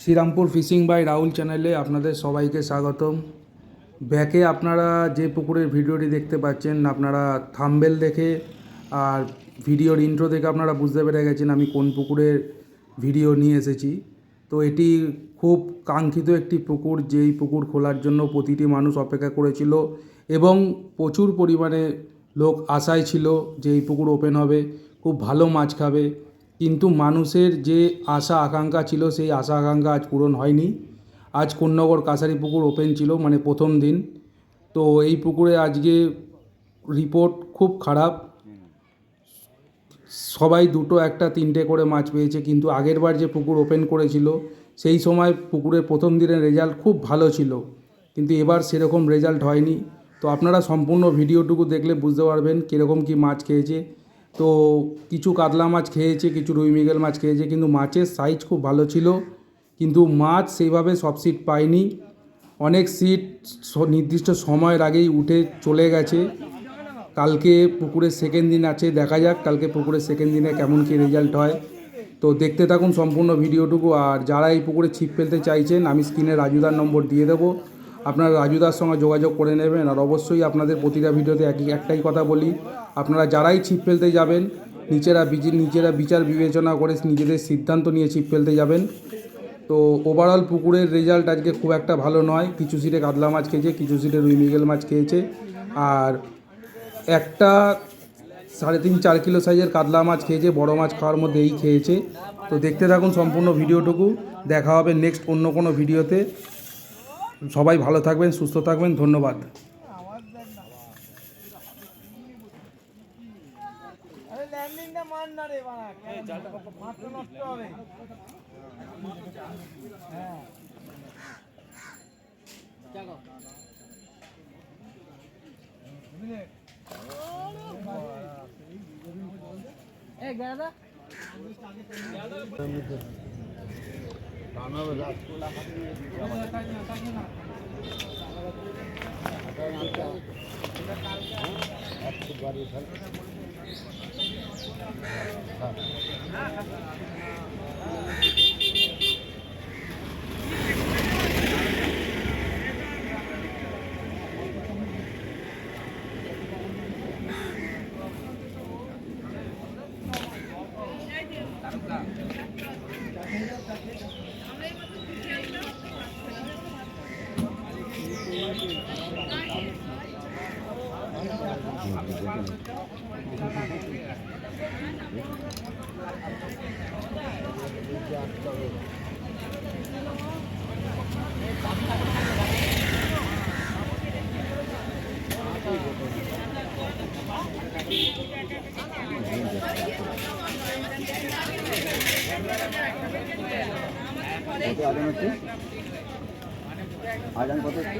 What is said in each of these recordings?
Serampore fishing by Rahul চ্যানেলে আপনাদের সবাইকে স্বাগতম। ব্যাকে আপনারা যে পুকুরের ভিডিওটি দেখতে পাচ্ছেন, আপনারা থাম্বেল দেখে আর ভিডিওর ইন্ট্রো দেখে আপনারা বুঝতে পেরে গেছেন আমি কোন পুকুরের ভিডিও নিয়ে এসেছি। তো এটি খুব কাঙ্ক্ষিত একটি পুকুর, যেই পুকুর খোলার জন্য প্রতিটি মানুষ অপেক্ষা করেছিল এবং প্রচুর পরিমাণে লোক আশায় ছিল যে এই পুকুর ওপেন হবে, খুব ভালো মাছ খাবে। কিন্তু মানুষের যে আশা আকাঙ্ক্ষা ছিল, সেই আশা আকাঙ্ক্ষা আজ পূরণ হয়নি। আজ কোন্নগর কাছারি পুকুর ওপেন ছিল মানে প্রথম দিন। তো এই পুকুরে আজকে রিপোর্ট খুব খারাপ। সবাই দুটো একটা তিনটে করে মাছ পেয়েছে, কিন্তু আগেরবার যে পুকুর ওপেন করেছিল, সেই সময় পুকুরের প্রথম দিনের রেজাল্ট খুব ভালো ছিল, কিন্তু এবার সেরকম রেজাল্ট হয়নি। তো আপনারা সম্পূর্ণ ভিডিওটুকু দেখলে বুঝতে পারবেন কীরকম কী মাছ খেয়েছে। তো কিছু কাতলা মাছ খেয়েছে, কিছু রুই মৃগেল মাছ খেয়েছে, কিন্তু মাছের সাইজ খুব ভালো ছিল, কিন্তু মাছ সেইভাবে সব সিট পায়নি। অনেক সিট নির্দিষ্ট সময়ের আগেই উঠে চলে গেছে। কালকে পুকুরের সেকেন্ড দিন আছে, দেখা যাক কালকে পুকুরের সেকেন্ড দিনে কেমন কী রেজাল্ট হয়। তো দেখতে থাকুন সম্পূর্ণ ভিডিওটুকু, আর যারা এই পুকুরে ছিপ ফেলতে চাইছেন, আমি স্ক্রিনে রাজুদার নম্বর দিয়ে দেবো। আপনারা রাজুদার সঙ্গে যোগাযোগ করে নেবেন, আর অবশ্যই আপনাদের প্রতিটা ভিডিওতে একই, একটাই কথা বলি। আপনারা যারাই ছিপ ফেলতে যাবেন নিচেরা বিজি- নিজেরা বিচার বিবেচনা করে নিজেদের সিদ্ধান্ত নিয়ে ছিপ ফেলতে যাবেন। তো ওভারঅল পুকুরের রেজাল্ট আজকে খুব একটা ভালো নয়। কিছু সিটে কাতলা মাছ খেয়েছে, কিছু সিটে রুই মৃগেল মাছ খেয়েছে। আর একটা সাড়ে তিন, চার কিলো সাইজের কাতলা মাছ খেয়েছে, বড় মাছ খাওয়ার মধ্যে এই খেয়েছে। তো দেখতে থাকুন সম্পূর্ণ ভিডিওটুকু। দেখা হবে নেক্সট অন্য কোনো ভিডিওতে। সবাই ভালো থাকবেন, সুস্থ থাকবেন, ধন্যবাদ। হ্যাঁ জাগো এই গেদা কত আদান হচ্ছে আদান কত হচ্ছে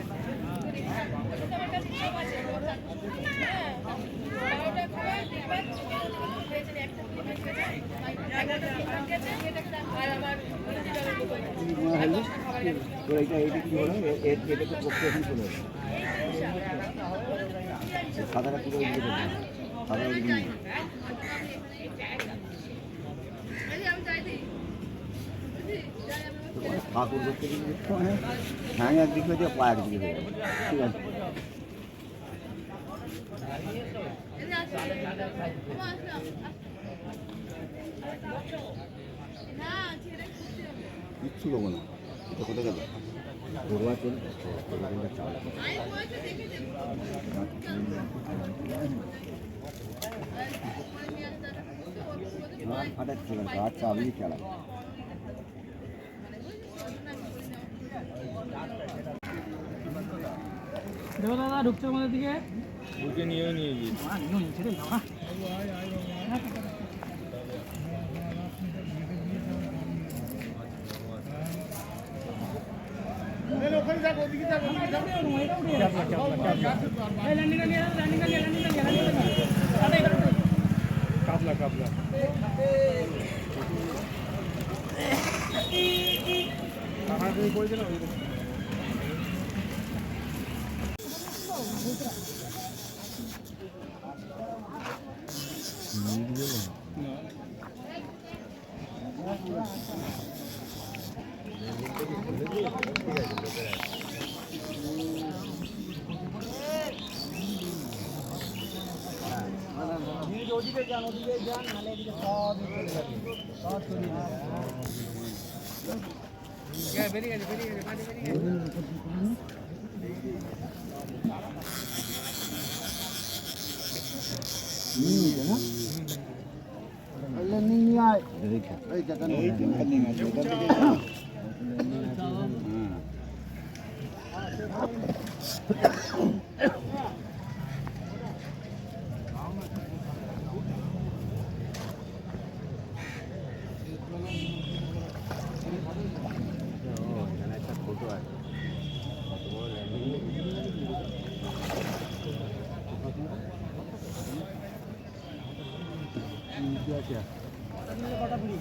তোর এটা এইটা কী হলো এটা তো পক্ষে চলে এলো সাদাটা ঠাকুর দেখতে দেখতে মানে হ্যাঁ একদিকে হয়ে যাবে পা একদিকে হয়ে যাবে ঠিক আছে কিচ্ছু দেবো না। এটা কোথায় গেল? ঘরোয়া চল। ঘরোয়া চাল হাত ফাটাচ্ছে গাছ দেখো দাদা ঢুকছে আমাদের দিকে। বুকে নিয়ে নিয়ে গিয়ে নিচে রে বাবা। ওদিকে যান নাহলে এদিকে সব চলে যাবে সব চলে যাবে বেরিয়ে গেছে বেরিয়ে গেছে বেরিয়ে গেছে কটা পুরি